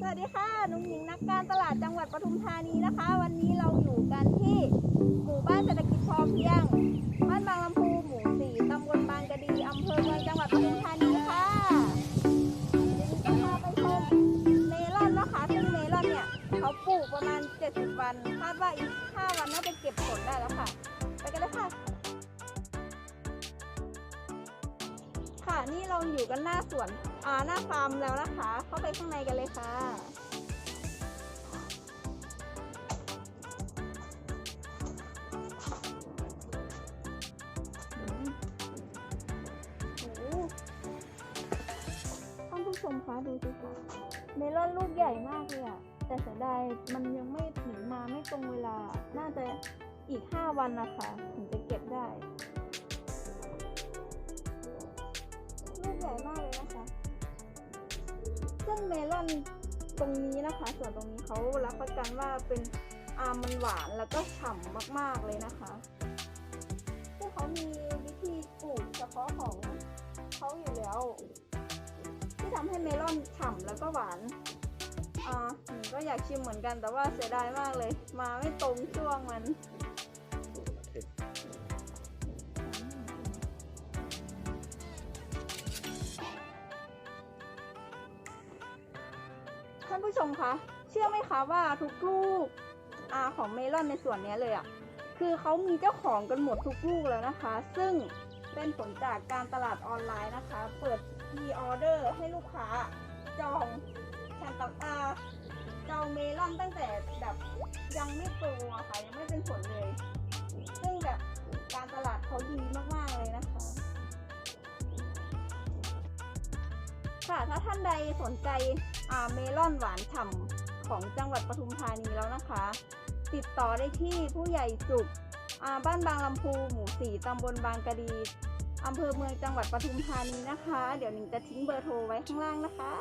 สวัสดีค่ะนุ้งหญิงนักการตลาดจังหวัดปทุมธานีนะคะ วันนี้เราอยู่กันที่หมู่บ้านเศรษฐกิจพอเพียงบ้านบางลำพูหมู่สี่ตำบลบางกะดีอำเภอเมืองจังหวัดปทุมธานีค่ะจะพาไปชมเมลอนนะคะซึ่งเมลอนเนี่ยเขาปลูกประมาณ 70 วันคาดว่าอีก ค่ะ นี่เราอยู่กันหน้าสวนอ่าหน้าฟาร์มแล้วนะคะ เข้าไปข้างในกันเลยค่ะ ท่านผู้ชมคะดูสิคะเมลอนลูกใหญ่มากเลยอะแต่เสียดายมันยังไม่ถึงมาไม่ตรงเวลา น่าจะอีก 5 วันนะคะ ถึงจะเก็บได้ ซึ่งเมลอนตรงนี้นะคะ ส่วนตรงนี้เขารับประกันว่าเป็นอามันหวานแล้วก็ฉ่ำมากๆเลยนะคะซึ่งเขามีวิธีปลูกเฉพาะของเขาอยู่แล้ว ที่ทำให้เมลอนฉ่ำแล้วก็หวานอ่าก็อยากชิมเหมือนกันแต่ว่าเสียดายมากเลย มาไม่ตรงช่วงมัน ท่านผู้ชมคะเชื่อไหมคะว่าทุกลูกอาของเมลอนในส่วนนี้เลยอะ่ะคือเขามีเจ้าของกันหมดทุกลูกแล้วนะคะ ซึ่งเป็นผลจากการตลาดออนไลน์นะคะ เปิดมีออเดอร์ให้ลูกค้าจองแคนตาอาจองเมลอนตั้งแต่แบบยังไม่โตอะค่ะยังไม่เป็นผลเลย ซึ่งแบบการตลาดเขาดีมากๆเลยนะคะ ค่ะ ถ้าท่านใดสนใจเมลอนหวานฉ่ำของจังหวัดปทุมธานีแล้วนะคะ ติดต่อได้ที่ผู้ใหญ่จุกบ้านบางลำพูหมู่สี่ตำบลบางกะดีอำเภอเมืองจังหวัดปทุมธานีนะคะ เดี๋ยวหนิงจะทิ้งเบอร์โทรไว้ข้างล่างนะคะ